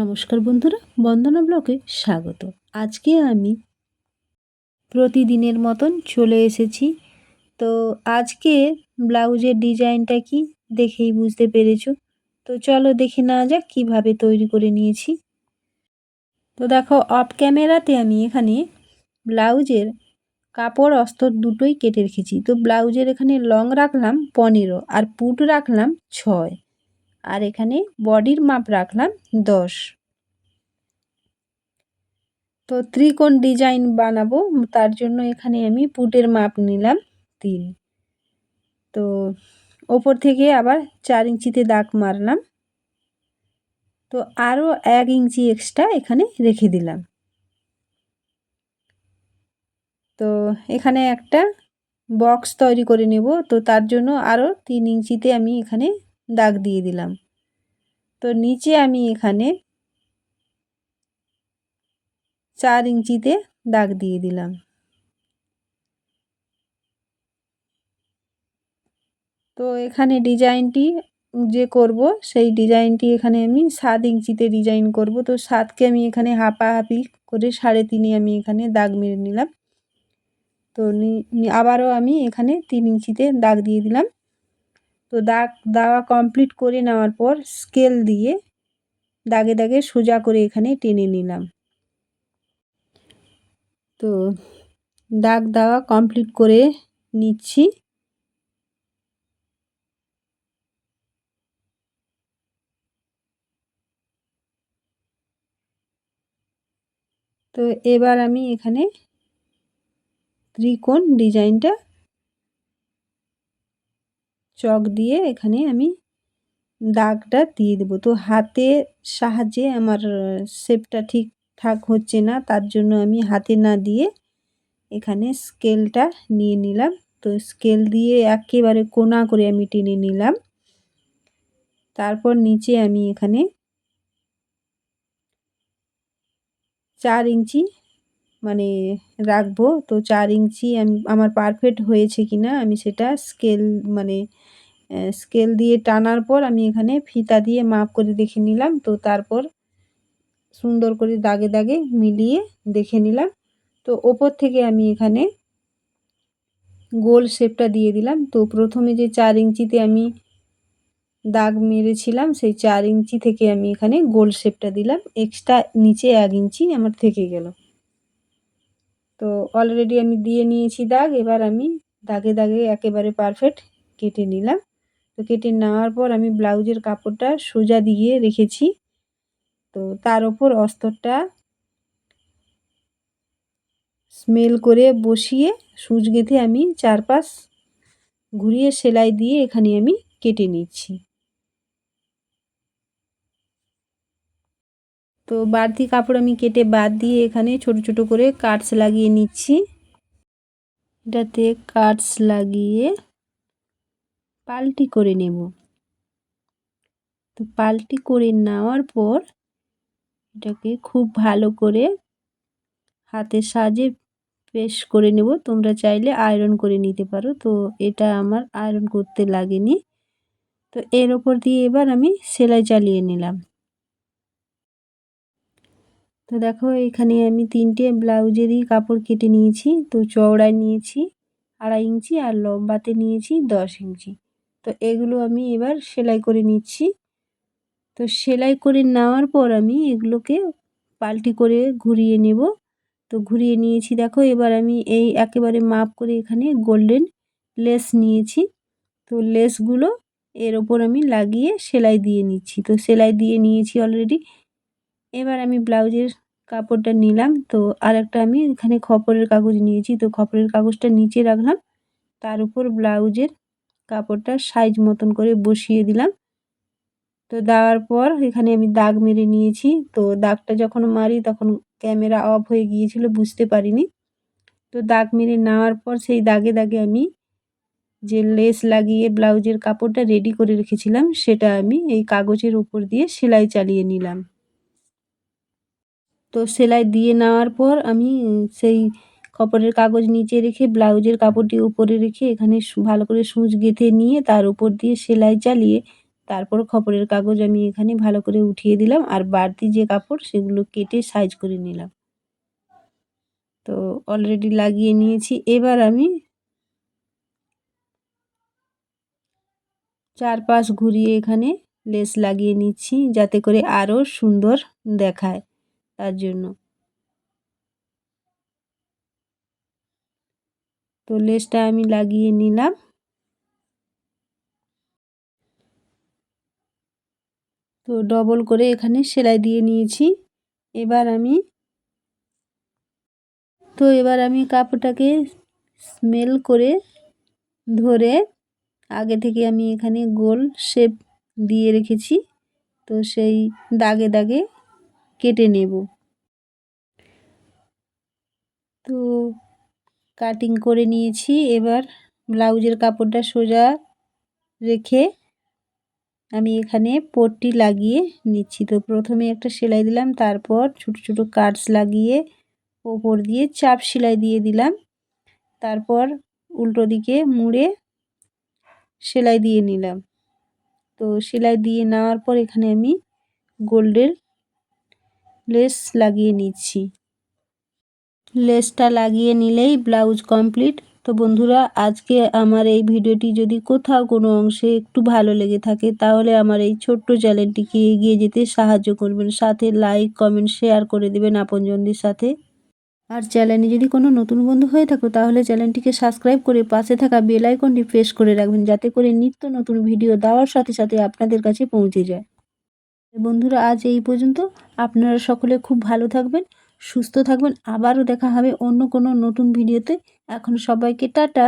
নমস্কার বন্ধুরা, বন্দনা ব্লকে স্বাগত। আজকে আমি প্রতিদিনের মতন চলে এসেছি। তো আজকে ব্লাউজের ডিজাইনটা কি দেখেই বুঝতে পেরেছ? তো চলো দেখে না যাক কীভাবে তৈরি করে নিয়েছি। তো দেখো অফ ক্যামেরাতে আমি এখানে ব্লাউজের কাপড় অস্তর দুটোই কেটে রেখেছি। তো ব্লাউজের এখানে লং রাখলাম পনেরো আর পুট রাখলাম ছয়। আর এখানে বডির মাপ রাখলাম দশ। তো ত্রিকোণ ডিজাইন বানাবো, তার জন্য এখানে আমি পুটের মাপ নিলাম তিন। তো ওপর থেকে আবার চার ইঞ্চিতে দাগ মারলাম। তো আরও এক ইঞ্চি এক্সট্রা এখানে রেখে দিলাম। তো এখানে একটা বক্স তৈরি করে নেব, তো তার জন্য আরও তিন ইঞ্চিতে আমি এখানে দাগ দিয়ে দিলাম। তো নিচে আমি এখানে চার ইঞ্চিতে দাগ দিয়ে দিলাম। তো এখানে ডিজাইনটি যে করব, সেই ডিজাইনটি এখানে আমি সাত ইঞ্চিতে ডিজাইন করব। তো সাতকে আমি এখানে হাঁপাহাপি করে সাড়ে তিনে আমি এখানে দাগ মেরে নিলাম। তো আবারও আমি এখানে তিন ইঞ্চিতে দাগ দিয়ে দিলাম। তো দাগ, দেওয়া কমপ্লিট করে নেওয়ার পর স্কেল দিয়ে দাগে দাগে সোজা করে এখানে টেনে নিলাম। তো দাগ, দেওয়া কমপ্লিট করে নিচ্ছি। তো এবার আমি এখানে ত্রিকোণ ডিজাইনটা চক দিয়ে এখানে আমি দাগটা দিয়ে দেবো। তো হাতের সাহায্যে আমার শেপটা ঠিকঠাক হচ্ছে না, তার জন্য আমি হাতে না দিয়ে এখানে স্কেলটা নিয়ে নিলাম। তো স্কেল দিয়ে একেবারে কোনা করে আমি টেনে নিলাম। তারপর নিচে আমি এখানে চার ইঞ্চি মানে রাখব। তো চার ইঞ্চি আমি আমার পারফেক্ট হয়েছে কি না আমি সেটা স্কেল মানে স্কেল দিয়ে টানার পর আমি এখানে ফিতা দিয়ে মাপ করে দেখে নিলাম। তো তারপর সুন্দর করে দাগে দাগে মিলিয়ে দেখে নিলাম। তো ওপর থেকে আমি এখানে গোল শেপটা দিয়ে দিলাম। তো প্রথমে যে চার ইঞ্চিতে আমি দাগ মেরেছিলাম, সেই চার ইঞ্চি থেকে আমি এখানে গোল শেপটা দিলাম। এক্সট্রা নিচে এক ইঞ্চি আমার থেকে গেল। তো অলরেডি আমি দিয়ে নিয়েছি দাগ, এবার আমি দাগে দাগে একেবারে পারফেক্ট কেটে নিলাম। তো কেটে নেওয়ার পর আমি ব্লাউজের কাপড়টা সোজা দিয়ে রেখেছি। তো তার ওপর অস্তরটা স্মেল করে বসিয়ে সূচ গেঁথে আমি চারপাশ ঘুরিয়ে সেলাই দিয়ে এখানে আমি কেটে নিচ্ছি। তো বাড়তি কাপড় আমি কেটে বাদ দিয়ে এখানে ছোট ছোট করে কাটস লাগিয়ে নিচ্ছি। এটাতে কাটস লাগিয়ে পাল্টি করে নেব। তো পাল্টি করে নেওয়ার পর এটাকে খুব ভালো করে হাতের সাহায্যে পেশ করে নেব। তোমরা চাইলে আয়রন করে নিতে পারো। তো এটা আমার আয়রন করতে লাগেনি। তো এর ওপর দিয়ে এবার আমি সেলাই চালিয়ে নিলাম। তো দেখো, এখানে আমি তিনটে ব্লাউজেরই কাপড় কেটে নিয়েছি। তো চওড়ায় নিয়েছি, আড়াই ইঞ্চি আর লম্বাতে নিয়েছি দশ ইঞ্চি। তো এগুলো আমি এবার সেলাই করে নিচ্ছি। তো সেলাই করে নেওয়ার পর আমি এগুলোকে পাল্টি করে ঘুরিয়ে নেব। তো ঘুরিয়ে নিয়েছি, দেখো, এবার আমি এই একেবারে মাপ করে এখানে গোল্ডেন লেস নিয়েছি। তো লেসগুলো এর ওপর আমি লাগিয়ে সেলাই দিয়ে নিচ্ছি। তো সেলাই দিয়ে নিয়েছি অলরেডি। এবার আমি ব্লাউজের কাপড়টা নিলাম। তো আর একটা আমি এখানে খপরের কাগজ নিয়েছি। তো খপরের কাগজটা নিচে রাখলাম। তার উপর ব্লাউজের কাপড়টা সাইজ মতন করে বসিয়ে দিলাম। তো দেওয়ার পর এখানে আমি দাগ মেরে নিয়েছি। তো দাগটা যখন মারি তখন ক্যামেরা অফ হয়ে গিয়েছিল, বুঝতে পারিনি। তো দাগ মেরে নেওয়ার পর সেই দাগে দাগে আমি যে লেস লাগিয়ে ব্লাউজের কাপড়টা রেডি করে রেখেছিলাম, সেটা আমি এই কাগজের উপর দিয়ে সেলাই চালিয়ে নিলাম। তো সেলাই দিয়ে নেওয়ার পর আমি সেই খপরের কাগজ নিচে রেখে, ব্লাউজের কাপড়টি উপরে রেখে এখানে ভালো করে সূচ গেঁথে নিয়ে তার উপর দিয়ে সেলাই চালিয়ে তারপর খবরের কাগজ আমি এখানে ভালো করে উঠিয়ে দিলাম আর বাড়তি যে কাপড় সেগুলো কেটে সাইজ করে নিলাম। তো অলরেডি লাগিয়ে নিয়েছি। এবার আমি চারপাশ ঘুরিয়ে এখানে লেস লাগিয়ে নিচ্ছি যাতে করে আরও সুন্দর দেখায়। তার জন্য। তো লেসটা আমি লাগিয়ে নিলাম। তো ডবল করে এখানে সেলাই দিয়ে নিয়েছি। এবার আমি তো এবার আমি কাপড়টাকে স্মেল করে ধরে আগে থেকে আমি এখানে গোল শেপ দিয়ে রেখেছি। তো সেই দাগে দাগে কেটে নেব। তো কাটিং করে নিয়েছি। এবার ব্লাউজের কাপড়টা সোজা রেখে আমি এখানে পট্টি লাগিয়ে নিচ্ছি। তো প্রথমে একটা সেলাই দিলাম, তারপর ছোট ছোট কাটস লাগিয়ে ওপর দিয়ে চাপ সেলাই দিয়ে দিলাম। তারপর উল্টো দিকে মুড়ে সেলাই দিয়ে নিলাম। তো সেলাই দিয়ে নেওয়ার পর এখানে আমি গোল্ডের লেস লাগিয়ে নিচ্ছি। লেসটা লাগিয়ে নিলেই ব্লাউজ কমপ্লিট। তো বন্ধুরা, আজকে আমার এই ভিডিওটি যদি কোথাও কোনো অংশে একটু ভালো লেগে থাকে, তাহলে আমার এই ছোট্ট চ্যানেলটিকে এগিয়ে যেতে সাহায্য করবেন। সাথে লাইক, কমেন্ট, শেয়ার করে দেবেন আপনজনদের সাথে। আর চ্যানেলে যদি কোনো নতুন বন্ধু হয়ে থাকো, তাহলে চ্যানেলটিকে সাবস্ক্রাইব করে পাশে থাকা বেল আইকনটি প্রেস করে রাখবেন, যাতে করে নিত্য নতুন ভিডিও দেওয়ার সাথে সাথে আপনাদের কাছে পৌঁছে যায়। বন্ধুরা, আজ এই পর্যন্ত। আপনারা সকলে খুব ভালো থাকবেন, সুস্থ থাকবেন। আবারও দেখা হবে অন্য কোনো নতুন ভিডিওতে। এখন সবাইকে টাটা।